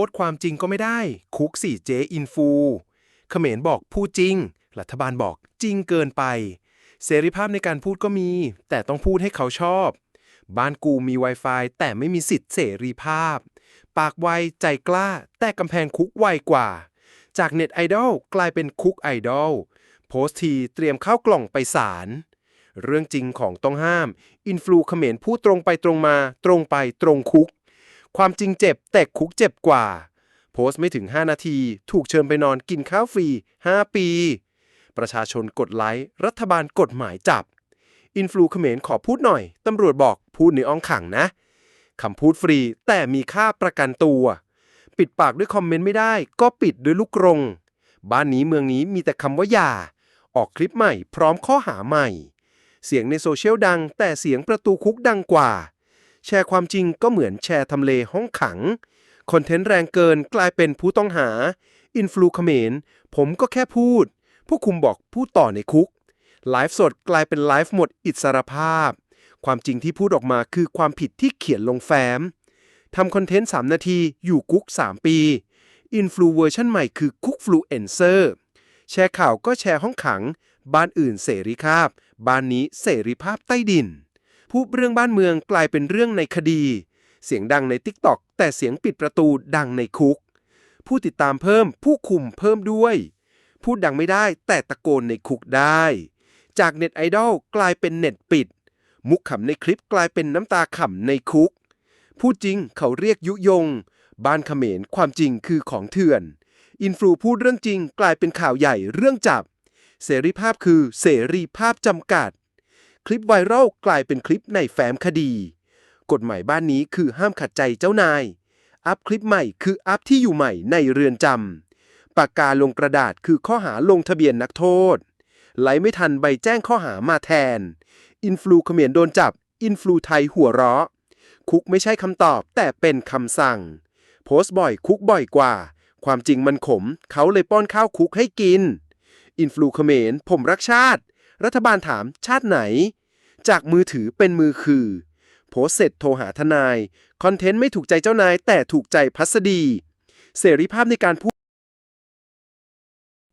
สต์ความจริงก็ไม่ได้ คุกสี่เจอินฟูเขมรบอกพูดจริง รัฐบาลบอกจริงเกินไป เสรีภาพในการพูดก็มี แต่ต้องพูดให้เขาชอบ บ้านกูมี Wi-Fi แต่ไม่มีสิทธิ์เสรีภาพ ปากไวใจกล้า แต่กำแพงคุกไวกว่า จากเน็ตไอดอลกลายเป็นคุกไอดอลโพสต์ทีเตรียมเข้ากล่องไปศาลเรื่องจริงของต้องห้าม อินฟลูเขมรพูดตรงไปตรงมา ตรงไปตรงคุก ความจริงเจ็บ แต่คุกเจ็บกว่า โพสต์ไม่ถึง 5 นาที ถูกเชิญไปนอนกินข้าวฟรี 5 ปี ประชาชนกดไลค์ รัฐบาลกฎหมายจับ อินฟลูเขมรขอพูดหน่อย ตำรวจบอกพูดในอ้องขังนะ คำพูดฟรีแต่มีค่าประกันตัว ปิดปากด้วยคอมเมนต์ไม่ได้ ก็ปิดด้วยลูกกรง บ้านนี้เมืองนี้มีแต่คำว่าอย่า ออกคลิปใหม่ พร้อมข้อหาใหม่ เสียงในโซเชียลดัง แต่เสียงประตูคุกดังกว่า แชร์ความจริงก็เหมือนแชร์ทำเลห้องขัง คอนเทนต์แรงเกินกลายเป็นผู้ต้องหา อินฟลูเขมรผมก็แค่พูด ผู้คุมบอกพูดต่อในคุก ไลฟ์สดกลายเป็นไลฟ์หมดอิสรภาพ ความจริงที่พูดออกมาคือความผิดที่เขียนลงแฟ้มทำคอนเทนต์ 3 นาทีอยู่คุก 3 ปีอินฟลูเวอร์ชันใหม่คือคุกฟลูเอนเซอร์แชร์ข่าวก็แชร์ห้องขัง บ้านอื่นเสรีภาพ บ้านนี้เสรีภาพใต้ดิน พูดเรื่องบ้านเมืองกลายเป็นเรื่องในคดี เสียงดังใน t ิ k t o k แต่เสียงปิดประตูดังในคุก ผู้ติดตามเพิ่มผู้คุมเพิ่มด้วย พูดดังไม่ได้แต่ตะโกนในคุกได้ จากเน็ตไอดอลกลายเป็นเน็ตปิด มุกขำในคลิปกลายเป็นน้ำตาขำในคุก พูดจริงเขาเรียกยุยง บ้านเขมรความจริงคือของเถื่อน อินฟลูพูดเรื่องจริงกลายเป็นข่าวใหญ่เรื่องจับ เสรีภาพคือเสรีภาพจำกัด คลิปไวรัลกลายเป็นคลิปในแฟ้มคดี กฎหมายบ้านนี้คือห้ามขัดใจเจ้านาย อัพคลิปใหม่คืออัพที่อยู่ใหม่ในเรือนจำปากกาลงกระดาษคือข้อหาลงทะเบียนนักโทษ ไหลไม่ทันใบแจ้งข้อหามาแทน อินฟลูเขมรโดนจับ อินฟลูไทยหัวเราะ คุกไม่ใช่คำตอบแต่เป็นคำสั่ง โพสต์บ่อยคุกบ่อยกว่า ความจริงมันขม เขาเลยป้อนข้าวคุกให้กิน อินฟลูเขมรผมรักชาติ รัฐบาลถามชาติไหน จากมือถือเป็นมือคือ โพสเสร็จโทรหาทนาย คอนเทนต์ไม่ถูกใจเจ้านายแต่ถูกใจพัสดี เสรีภาพในการพูด